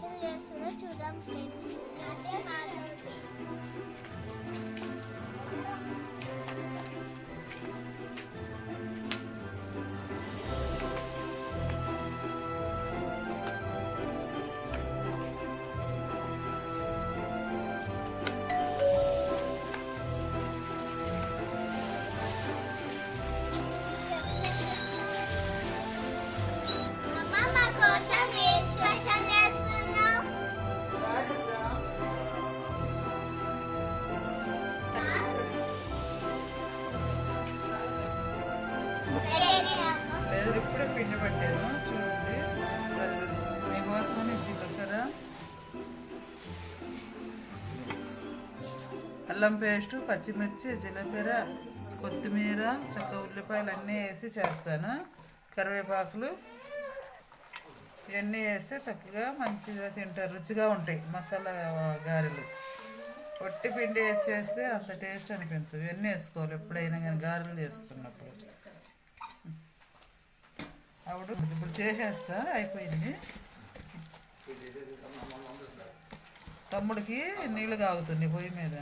ఏ చేస్తుందో చూద్దాం ఫ్రెండ్స్ అంటే అల్లం పేస్ట్ పచ్చిమిర్చి జీలకర్ర కొత్తిమీర చక్క ఉల్లిపాయలు అన్నీ వేసి చేస్తాను. కరివేపాకులు ఇవన్నీ వేస్తే చక్కగా మంచిగా తింటారు రుచిగా ఉంటాయి మసాలా గారెలు. పొట్టి పిండి చేస్తే అంత టేస్ట్ అనిపించదు. ఇవన్నీ వేసుకోవాలి ఎప్పుడైనా కానీ గారెలు చేసుకున్నప్పుడు. అప్పుడు ఇప్పుడు చేసేస్తా అయిపోయింది. తమ్ముడికి నీళ్ళు కాగుతుంది పొయ్యి మీద.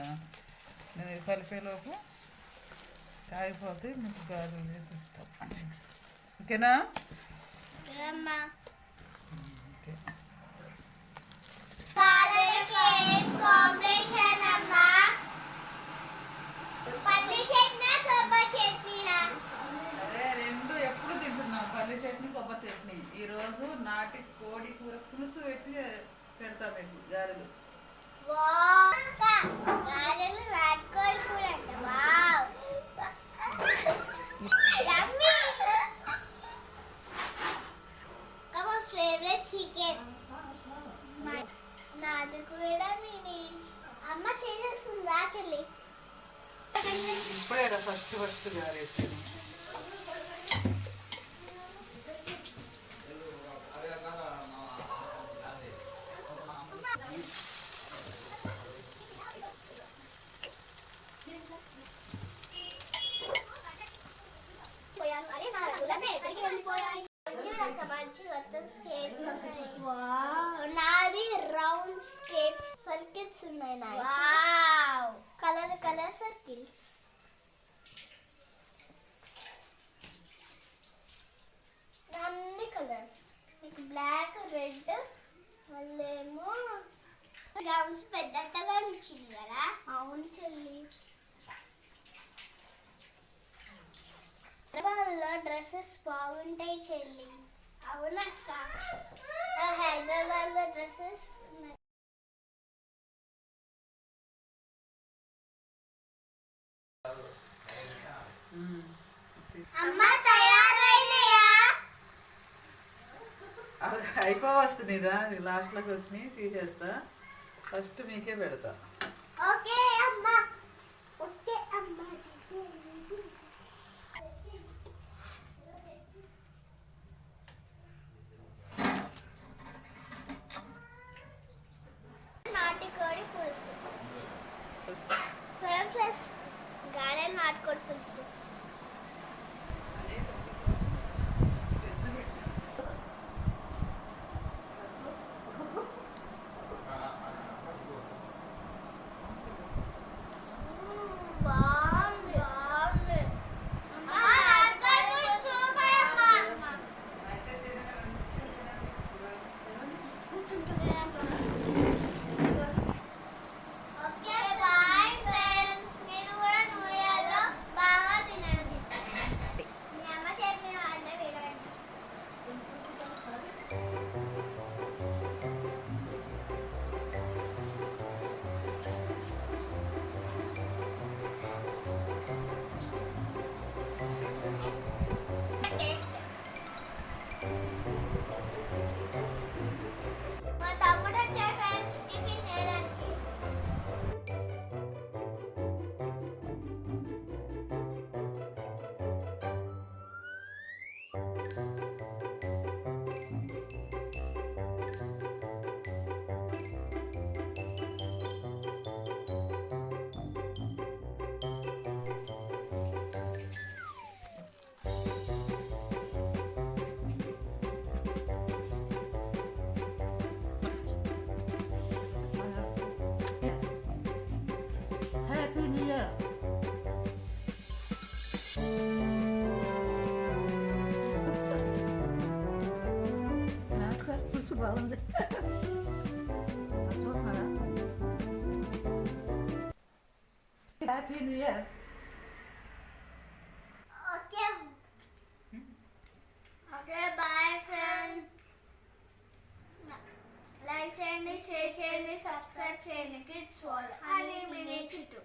నేను ఇది కలిపేలోపు కాగిపోతే మీకు గారెలు చేసి ఇస్తాం. ఓకేనా? పల్లి చట్నీ కొబ్బరి చట్నీ ఈరోజు నాటి కోడి కూర పులుసు పెట్టి పెడతా మీకు గారెలు. చికెన్ నాది కూడా మినీ అమ్మ చేసేస్తుందా చెల్లి ఇప్పుడే ఫస్ట్ ఫస్ట్ గారేసాను స్కేట్ సర్కిల్స్ ఉన్నాయి నా కలర్ కలర్ సర్కిల్స్ అన్ని కలర్స్ మీకు బ్లాక్ రెడ్ మళ్ళేమో గమ్స్ పెద్ద కలర్ ఇచ్చింది కదా. అవును చెల్లి. హైదరాబాద్లో డ్రెస్సెస్ బాగుంటాయి చెల్లి. అవునక్క. హైదరాబాద్లో డ్రెస్సెస్ అమ్మ అది అయిపోవస్తుందిరా లాస్ట్లోకి వచ్చినాయి తీసేస్తా. ఫస్ట్ మీకే పెడతా. Okay. బాగుంది చూస్తున్నారా happy new year okay okay bye friends like చేయండి షేర్ చేయండి సబ్స్క్రైబ్ చేయండి కిడ్స్ వాల్ అని మినీ చుట్టూ